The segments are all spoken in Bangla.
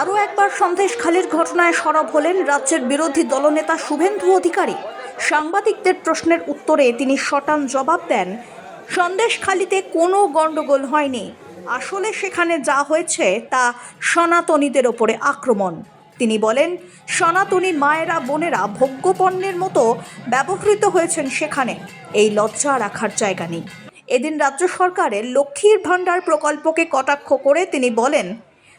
আরও একবার সন্দেশখালির ঘটনায় সরব হলেন রাজ্যের বিরোধী দলনেতা শুভেন্দু অধিকারী। সাংবাদিকদের প্রশ্নের উত্তরে তিনি শটান জবাব দেন, সন্দেশখালিতে কোনো গণ্ডগোল হয়নি। আসলে সেখানে যা হয়েছে তা সনাতনীদের ওপরে আক্রমণ। তিনি বলেন, সনাতনী মায়েরা, বোনেরা ভোগ্যপণ্যের মতো ব্যবহৃত হয়েছেন সেখানে। এই লজ্জা রাখার জায়গা নেই। এদিন রাজ্য সরকারের লক্ষ্মীর ভাণ্ডার প্রকল্পকে কটাক্ষ করে তিনি বলেন,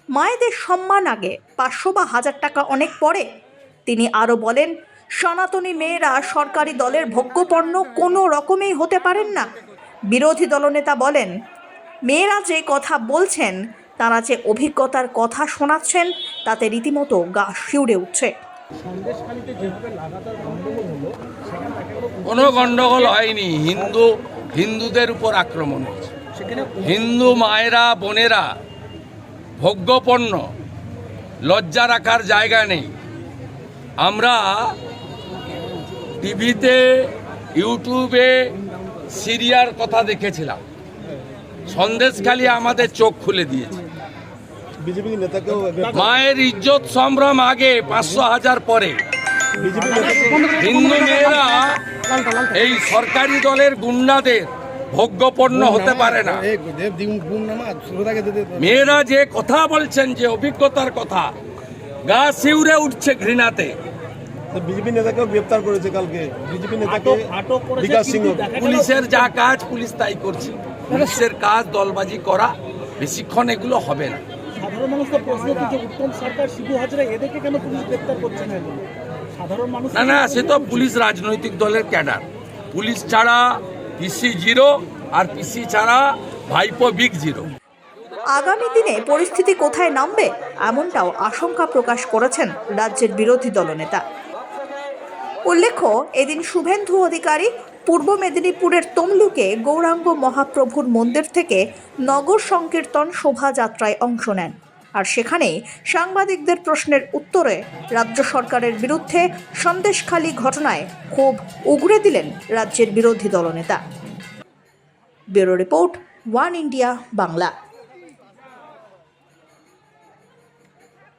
মায়েদের সম্মান আগে, পাঁচশো বা হাজার টাকা অনেক পরে। তিনি আরও বলেন, সনাতনী মেয়েরা সরকারি দলের ভোগ্যপণ্য কোনো রকমেই হতে পারেন না। বিরোধী দলনেতা বলেন, মেয়েরা যে কথা বলছেন, তারা যে অভিজ্ঞতার কথা শোনাচ্ছেন, তাতে রীতিমতো গা শিউড়ে উঠছে। কোনো গণ্ডগোল হয়নি। হিন্দু হিন্দুদের উপর আক্রমণ হয়েছে। হিন্দু মায়েরা বোনেরা ভোগ্যপণ্য লজ্জা রাখার জায়গা নেই। আমরা টিভিতে ইউটিউবে সিরিয়ার কথা দেখেছিলাম। সন্দেশখালি আমাদের চোখ খুলে দিয়েছে। মায়ের ইজ্জত সম্ভ্রম আগে পাঁচশো হাজার পরে। হিন্দু মেয়েরা এই সরকারি দলের গুন্ডাদের ভোগ্যপণ্য হতে পারে না। মেয়েরা যে কথা বলছেন যে অভিজ্ঞতার কথা গা শিউরে উঠছে ঘৃণাতে। বিজেপি নেতাকেও গ্রেপ্তার করেছে কালকে। বিজেপি নেতাকে বিকাশ গেল পুলিশের যা কাজ পুলিশ তাই করছে। পুলিশের কাজ দলবাজি করা বেশিক্ষণ এগুলো হবে না। সাধারণ মানুষ তো প্রশ্ন উত্তম সরকার শিবু হাজরা এদেরকে কেন পুলিশ গ্রেপ্তার করছে না না না সে তো পুলিশ রাজনৈতিক দলের ক্যাডার। পুলিশ ছাড়া পিসি জিরো আর পিসি ছাড়া ভাইপো বিগ জিরো আগামী দিনে পরিস্থিতি কোথায় নামবে এমনটাও আশঙ্কা প্রকাশ করেছেন রাজ্যের বিরোধী দলনেতা। উল্লেখ্য এদিন শুভেন্দু অধিকারী পূর্ব মেদিনীপুরের তমলুকে গৌরাঙ্গ মহাপ্রভুর মন্দির থেকে নগর সংকীর্তন শোভাযাত্রায় অংশ নেন। আর সেখানে সাংবাদিকদের প্রশ্নের উত্তরে রাজ্য সরকারের বিরুদ্ধে সন্দেশখালী ঘটনায় ক্ষোভ উগড়ে দিলেন রাজ্যের বিরোধী দলনেতা। Bureau report, one India, Bangla.